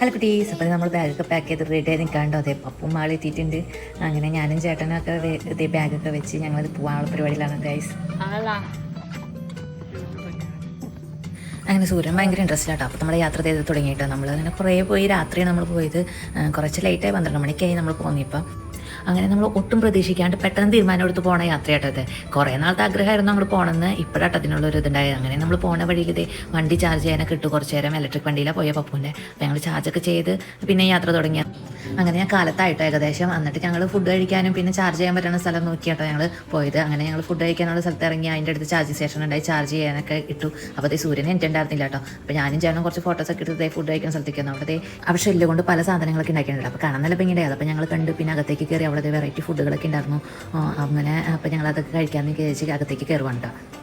Hello കുട്ടീസ് അപ്പോൾ നമ്മൾ ബാഗൊക്കെ പാക്ക് ചെയ്ത് റെഡി ആയി നിൽക്കാണ്ടോ അതെ പപ്പും മാളി എത്തിയിട്ടുണ്ട്. അങ്ങനെ ഞാനും ചേട്ടനൊക്കെ ഒക്കെ ഇതേ ബാഗൊക്കെ വെച്ച് ഞങ്ങളത് പോകാനുള്ള പരിപാടിയിലാണ് ഗൈസ് അങ്ങനെ സൂര്യൻ ഭയങ്കര ഇൻട്രസ്റ്റ് ആട്ടോ. അപ്പോൾ നമ്മൾ യാത്ര ചെയ്ത് തുടങ്ങിയിട്ടോ. നമ്മൾ അങ്ങനെ കുറേ പോയി. രാത്രി നമ്മൾ പോയത് കുറച്ച് ലേറ്റായി പന്ത്രണ്ട് മണിക്കായി നമ്മൾ പോന്നിപ്പം അങ്ങനെ നമ്മൾ ഒട്ടും പ്രതീക്ഷിക്കാണ്ട് പെട്ടെന്ന് തീരുമാനം എടുത്ത് പോണ യാത്രയാട്ടത് കുറേ നാളത്തെ ആഗ്രഹമായിരുന്നു അങ്ങോട്ട് പോകണമെന്ന് ഇപ്പോഴാട്ടോ അതിനുള്ള ഒരു ഇതുണ്ടായത്. അങ്ങനെ നമ്മൾ പോണ വഴിയിൽ ഇതേ വണ്ടി ചാർജ് ചെയ്യാനൊക്കെ ഇട്ടു. കുറച്ച് നേരം ഇലക്ട്രിക് വണ്ടിയിലാണ് പോയ പപ്പുവിന്റെ. അപ്പോൾ ഞങ്ങൾ ചാർജൊക്കെ ചെയ്ത് പിന്നെ യാത്ര തുടങ്ങിയ. അങ്ങനെ ഞാൻ കാലത്തായിട്ടോ ഏകദേശം. എന്നിട്ട് ഞങ്ങൾ ഫുഡ് കഴിക്കാനും പിന്നെ ചാർജ് ചെയ്യാൻ പറ്റുന്ന സ്ഥലം നോക്കിയാട്ടോ ഞങ്ങൾ പോയത്. അങ്ങനെ ഞങ്ങൾ ഫുഡ് കഴിക്കാനുള്ള സ്ഥലത്ത് ഇറങ്ങി അതിന്റെ അടുത്ത് ചാർജ് സ്റ്റേഷൻ ഉണ്ടായി. ചാർജ് ചെയ്യാനൊക്കെ ഇട്ടു. അപ്പോൾ അതേ സൂര്യൻ എന്റെ ഉണ്ടായിരുന്നില്ല കേട്ടോ അപ്പോൾ ഞാനും ചേട്ടനും കുറച്ച് ഫോട്ടോസ് ഒക്കെ എടുത്ത് ഫുഡ് കഴിക്കാൻ സ്ഥലത്തേക്ക് അവിടെ അവിടെ ഷെല്ലുകൊണ്ട് പല സാധനങ്ങളൊക്കെ ഉണ്ടാക്കിയിട്ടുണ്ട്. അപ്പോൾ കാണാൻ നല്ല ഭയങ്കര അപ്പോൾ ഞങ്ങൾ കണ്ട്. പിന്നെ അകത്തേക്ക് കയറി അവിടെ വെറൈറ്റി ഫുഡുകളൊക്കെ ഉണ്ടായിരുന്നു. അങ്ങനെ അപ്പോൾ ഞങ്ങൾ അതൊക്കെ കഴിക്കാമെന്ന് വിചാരിച്ച് അകത്തേക്ക് കയറുവാണ് കേട്ടോ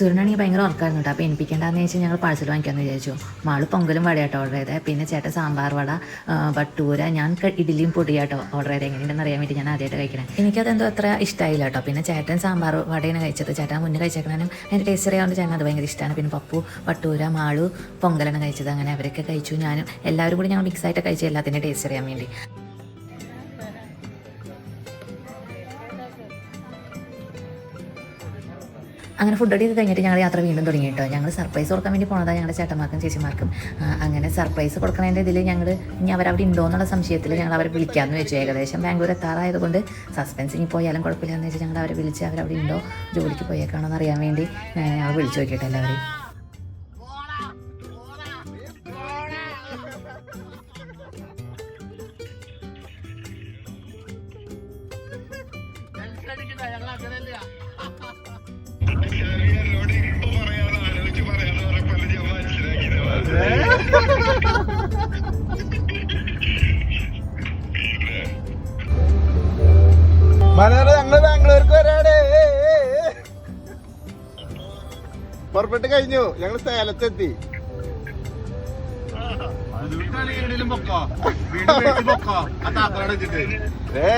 സൂര്യനാണെങ്കിൽ ഭയങ്കര ഉറക്കായിരുന്നു കേട്ടോ. അപ്പോൾ എനിപ്പിക്കേണ്ടെന്ന് വെച്ചാൽ ഞങ്ങൾ പാഴ്സൽ വാങ്ങിക്കാമെന്ന് വിചാരിച്ചു. മാൾ പൊങ്കലും വടയാട്ടോ ഓർഡർ ചെയ്തത് പിന്നെ ചേട്ടൻ സാമ്പാർ വട ബട്ടൂര ഞാൻ ഇഡ്ഡലിയും പൊടിയാട്ടോ ഓർഡർ ചെയ്തത് എങ്ങനെയുണ്ടെന്ന് അറിയാൻ വേണ്ടി ഞാൻ ആദ്യമായിട്ട് കഴിക്കണം. എനിക്കതെന്തോ അത്ര ഇഷ്ടമായില്ല കേട്ടോ. പിന്നെ ചേട്ടൻ സാമ്പാർ വടയാണ് കഴിച്ചത്. ചേട്ടൻ മുന്നേ കഴിച്ചേക്കണാനും അതിന്റെ ടേസ്റ്റ് അറിയാവുന്ന ചേട്ടൻ അത് ഭയങ്കര ഇഷ്ടമാണ് പിന്നെ പപ്പു ബട്ടൂര മാളു പൊങ്കലാണ് കഴിച്ചത്. അങ്ങനെ അവരൊക്കെ കഴിച്ചു. ഞാനും എല്ലാവരും കൂടി ഞാൻ മിക്സ് ആയിട്ട് കഴിച്ചു എല്ലാത്തിന്റെ ടേസ്റ്റ് അറിയാൻ വേണ്ടി. അങ്ങനെ ഫുഡ് അടിയൊക്കെ കഴിഞ്ഞിട്ട് ഞങ്ങൾ യാത്ര വീണ്ടും തുടങ്ങി കേട്ടോ. ഞങ്ങൾ സർപ്രൈസ് കൊടുക്കാൻ വേണ്ടി പോണതാണ് ഞങ്ങളുടെ ചേട്ടന്മാർക്കും ചേച്ചിമാർക്കും. അങ്ങനെ സർപ്രൈസ് കൊടുക്കണതിന്റെ ഇതിൽ ഞങ്ങൾ ഇനി അവരവിടെ ഉണ്ടോ എന്നുള്ള സംശയത്തിൽ ഞങ്ങൾ അവരെ വിളിക്കാമെന്ന് വെച്ചു. ഏകദേശം ബാംഗ്ലൂർ എത്താറായതുകൊണ്ട് സസ്പെൻസ് ഇനി പോയാലും കുഴപ്പമില്ലാന്ന് വെച്ചാൽ ഞങ്ങൾ അവരെ വിളിച്ച് അവരവിടെ ഉണ്ടോ ജോലിക്ക് പോയേക്കാണോ എന്ന് അറിയാൻ വേണ്ടി ഞങ്ങൾ വിളിച്ചു നോക്കിയിട്ട് എല്ലാവരെയും. ഞങ്ങൾ ഇപ്പൊ മനോര ഞങ്ങൾ ബാംഗ്ലൂർക്ക് വരാടേ പുറപ്പെട്ട് കഴിഞ്ഞു. ഞങ്ങൾ സേലത്തെത്തി. ഏ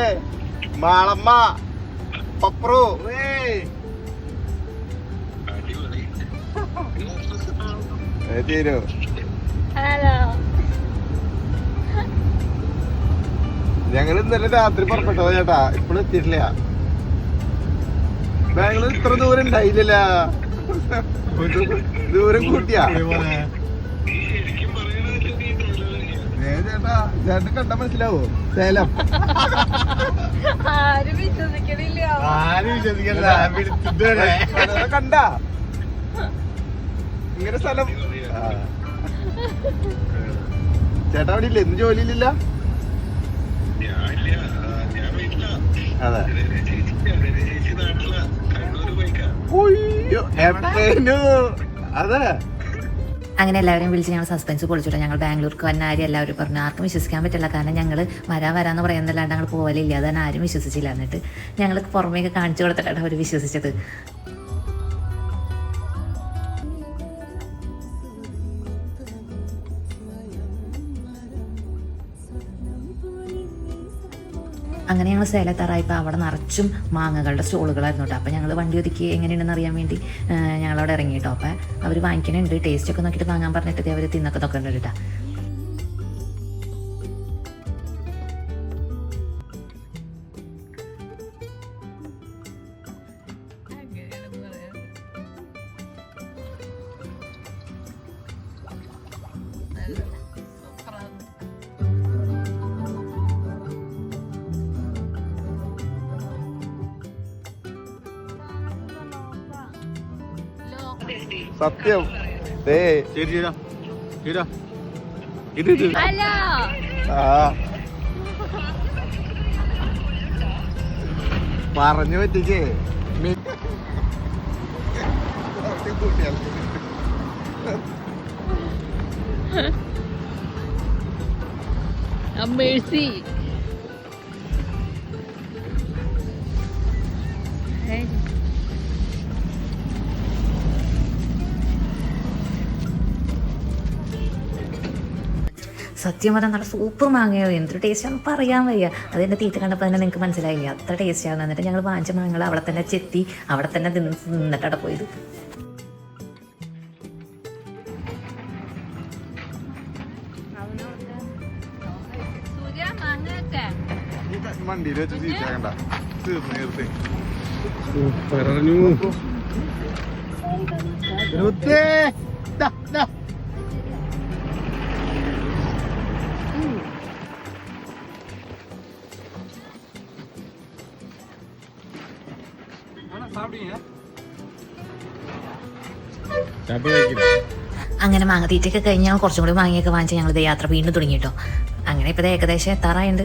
മാളമ്മ പപ്രു. അടിപൊളി തീരു ഞങ്ങൾ ഇന്നലെ രാത്രി പുറപ്പെട്ടതാ ചേട്ടാ. ഇപ്പോഴും എത്തിയിട്ടില്ല. ബാംഗ്ലൂർ ഇത്ര ദൂരം ഉണ്ടായില്ല ദൂരം കൂട്ടിയാ? ചേട്ടാ ചേട്ടൻ കണ്ട മനസ്സിലാവോ? സേലം ആരും വിശ്വസിക്കണില്ല. ആരും വിശ്വസിക്കണ്ട. കണ്ട? ഇങ്ങനെ സ്ഥലം. ചേട്ടാ അവിടെ ഇല്ല എന്ത് ജോലിയിലില്ല? അതെ. അതെ. അങ്ങനെ എല്ലാവരെയും വിളിച്ച് ഞങ്ങൾ സസ്പെൻസ് പൊളിച്ചിട്ട് ഞങ്ങൾ ബാംഗ്ലൂർക്ക് വന്ന ആരും എല്ലാവരും പറഞ്ഞു ആർക്കും വിശ്വസിക്കാൻ പറ്റില്ല. കാരണം ഞങ്ങൾ വരാൻ വരാന്ന് പറയുന്നല്ലാണ്ട് ഞങ്ങൾ പോകലില്ല അതാണ് ആരും വിശ്വസിച്ചില്ല. എന്നിട്ട് ഞങ്ങൾ പുറമേക്ക് കാണിച്ചു കൊടുത്തിട്ടാണ് അവർ വിശ്വസിച്ചത്. അങ്ങനെ ഞങ്ങൾ സേലത്താറായപ്പോൾ അവിടെ നിറച്ചും മാങ്ങകളുടെ സ്റ്റോളുകളായിരുന്നു കേട്ടോ അപ്പോൾ ഞങ്ങൾ വണ്ടി ഒതുക്കി എങ്ങനെയുണ്ടെന്ന് അറിയാൻ വേണ്ടി ഞങ്ങളവിടെ ഇറങ്ങി കേട്ടോ അപ്പോൾ അവർ വാങ്ങിക്കണുണ്ട്. ടേസ്റ്റ് ഒക്കെ നോക്കിയിട്ട് വാങ്ങാൻ പറഞ്ഞിട്ട് അവർ തിന്നൊക്കെ നോക്കുന്നുണ്ട് കേട്ടോ സത്യം. ദേ. ഇത് ഇത്. അല്ല ആ. പറഞ്ഞു പറ്റിച്ചേ. അമ്മേഴ്സി. കൂട്ടിയാൽ. സത്യം പറഞ്ഞാൽ നല്ല സൂപ്പർ മാങ്ങയോ. എന്തൊരു ടേസ്റ്റാണെന്ന് പറയാൻ വയ്യ. അത് എന്റെ തീറ്റ കണ്ടപ്പോൾ തന്നെ നിങ്ങൾക്ക് മനസ്സിലായില്ല? അത്ര ടേസ്റ്റാണ് എന്നിട്ട് ഞങ്ങൾ വാങ്ങിച്ച മാങ്ങകൾ അവിടെ തന്നെ ചെത്തി അവിടെ തന്നെ നിന്നിട്ടവിടെ പോയത്. വണ്ടിയിൽ വെച്ച് ചീറ്റാക്കണ്ട തീർന്നു തീർത്ത് പറഞ്ഞു അങ്ങനെ മാങ്ങ തീറ്റയൊക്കെ കഴിഞ്ഞാൽ ഞങ്ങൾ കുറച്ചും കൂടി മാങ്ങയൊക്കെ വാങ്ങിച്ച് ഞങ്ങൾ യാത്ര വീണ്ടും തുടങ്ങി കേട്ടോ അങ്ങനെ ഇപ്പോൾ ഏകദേശം എത്താറായുണ്ട്.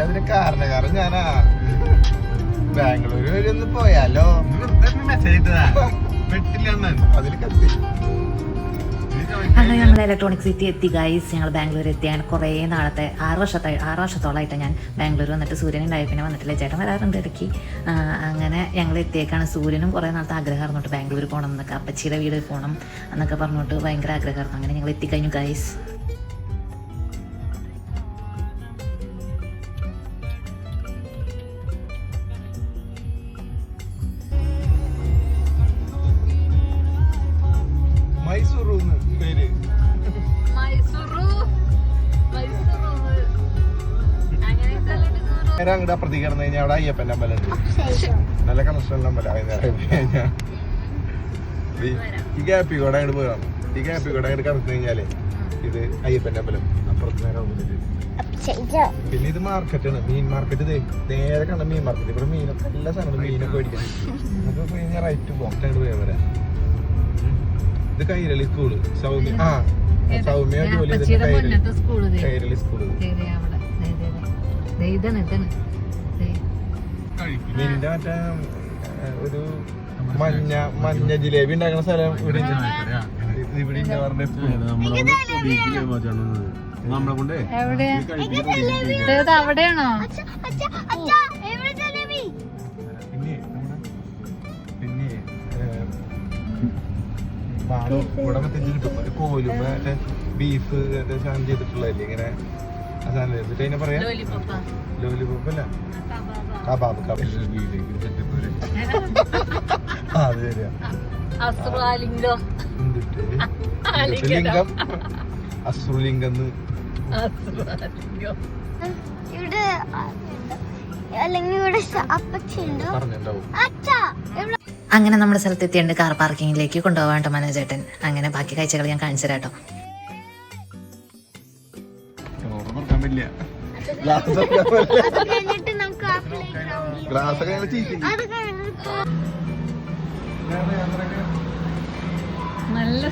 ഏയ് ഇതെല്ലാത്തിനും കാരണക്കാരൻ ഞാനാ. ബാംഗ്ലൂർ വരെ ഒന്ന് പോയാലോ? അതിൽ കത്തി. അങ്ങനെ ഞങ്ങൾ ഇലക്ട്രോണിക് സിറ്റി എത്തി ഗൈസ് ഞങ്ങൾ ബാംഗ്ലൂർ എത്തി അങ്ങനെ കുറേ നാളത്തെ ആറ് വർഷത്തെ ആറ് വർഷത്തോളമായിട്ട് ഞാൻ ബാംഗ്ലൂർ വന്നിട്ട് സൂര്യൻ ഉണ്ടായി. പിന്നെ വന്നിട്ടില്ല ചേട്ടൻ വരാറുണ്ട് ഇടയ്ക്ക്. അങ്ങനെ ഞങ്ങൾ എത്തിയേക്കാണ്. സൂര്യനും കുറേ നാളത്തെ ആഗ്രഹമായിരുന്നു ബാംഗ്ലൂർ പോകണം എന്നൊക്കെ. അപ്പച്ചിയുടെ വീട് പോകണം എന്നൊക്കെ പറഞ്ഞിട്ട് ഭയങ്കര ആഗ്രഹമായിരുന്നു. അങ്ങനെ ഞങ്ങൾ എത്തിക്കഴിഞ്ഞു ഗൈസ് നേരെ അങ്ങോട്ട് അപ്പുറത്തേക്ക് കിടന്നു കഴിഞ്ഞാൽ അവിടെ അയ്യപ്പന്റെ അമ്പലം നല്ല കണക്ഷൻ അമ്പലം കഴിഞ്ഞാൽ ഈ- ഗ്യാപ്പി കൂടെ അങ്ങോട്ട് പോകാം ഈ ഗ്യാപ്പി കൂടെ അങ്ങോട്ട് കടന്നു കഴിഞ്ഞാലേ ഇത് അയ്യപ്പന്റെ അമ്പലം അപ്പുറത്ത് നേരെ പിന്നെ ഇത് മാർക്കറ്റാണ് മീൻ മാർക്കറ്റ് നേരെ കണ്ട മീൻ മാർക്കറ്റ് ഇവിടെ മീനൊക്കെ എല്ലാ സാധനങ്ങളും മീനൊക്കെ മേടിക്കാം നമുക്ക് കഴിഞ്ഞാൽ റൈറ്റ് പോകാം അങ്ങോട്ട് പോയാൽ വരാം ഇത് കൈരളി സ്കൂൾ സൗമ്യ ആ സൗമ്യ ജോലി കൈരളി. സ്കൂൾ ഇതാണ് മറ്റേ ഏ, ഒരു മഞ്ഞ മഞ്ഞ ജിലേബി ഉണ്ടാക്കുന്ന സ്ഥലം ഇവിടെ. നമ്മളെ കൊണ്ടേ അവിടെയാണോ? അച്ഛാ, അച്ഛാ, അച്ഛാ, എവിടെ ജലേബി? പിന്നെ ഇവിടെ മറ്റേ കോലും മറ്റേ ബീഫ് ശാന്തി ചെയ്തിട്ടുള്ളതല്ലേ ഇങ്ങനെ? അത് ശരിയാ. ലിംഗം അസുലിംഗം ഇവിടെ അല്ലെങ്കിൽ ഇവിടെ അങ്ങനെ നമ്മുടെ സ്ഥലത്ത് എത്തിയുണ്ട് കാർ പാർക്കിങ്ങിലേക്ക് കൊണ്ടുപോകാൻ മനോജേട്ടൻ. അങ്ങനെ ബാക്കി കാഴ്ചകൾ ഞാൻ കാണിച്ചു തരാം ചീറ്റി അത് ഒക്കെ നല്ല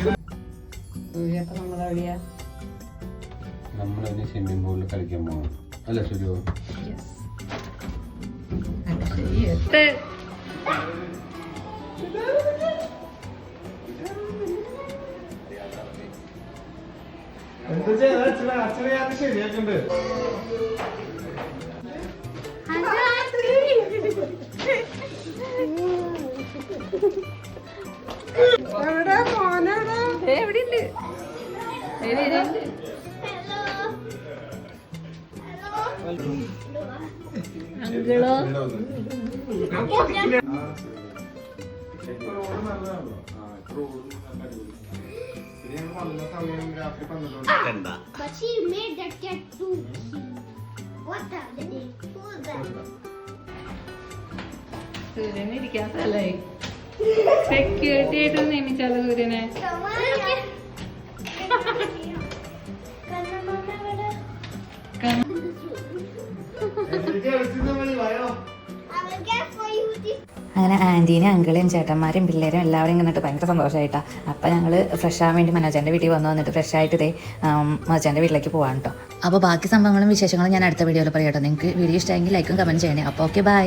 നമ്മളിനി സ്വിമ്മിംഗ് പൂളിൽ കളിക്കാൻ പോകണം അല്ലേ സുജു? എട്ട് അച്ഛനെ ഞാൻ ശരിയാക്കുന്നുണ്ട് എവിടെയുണ്ട് എവിടെയുണ്ട് അങ്കിളോ But she made that cat too. What the? Who's that? സൂര്യന് ഇരിക്കാൻ സ്ഥലമായി സെക്യൂരിറ്റി ആയിട്ട് നിയമിച്ചാലോ സൂര്യനെ അങ്ങനെ ആന്റീനും അങ്കിളും ചേട്ടന്മാരും പിള്ളേരും എല്ലാവരും കണ്ടിട്ട് ഭയങ്കര സന്തോഷമായിട്ടാണ് അപ്പം ഞങ്ങൾ ഫ്രഷ് ആവാൻ വേണ്ടി മനോജന്റെ വീട്ടിൽ വന്നു വന്നിട്ട് ഫ്രഷ് ആയിട്ട് ഇതേ മനോജന്റെ വീട്ടിലേക്ക് പോകാൻ കേട്ടോ അപ്പോൾ ബാക്കി സംഭവങ്ങളും വിശേഷങ്ങളും ഞാൻ അടുത്ത വീഡിയോയിൽ പറയാം കേട്ടോ നിങ്ങൾക്ക് വീഡിയോ ഇഷ്ടമെങ്കിൽ ലൈക്കും കമന്റ് ചെയ്യണേ. അപ്പോൾ ഓക്കെ ബൈ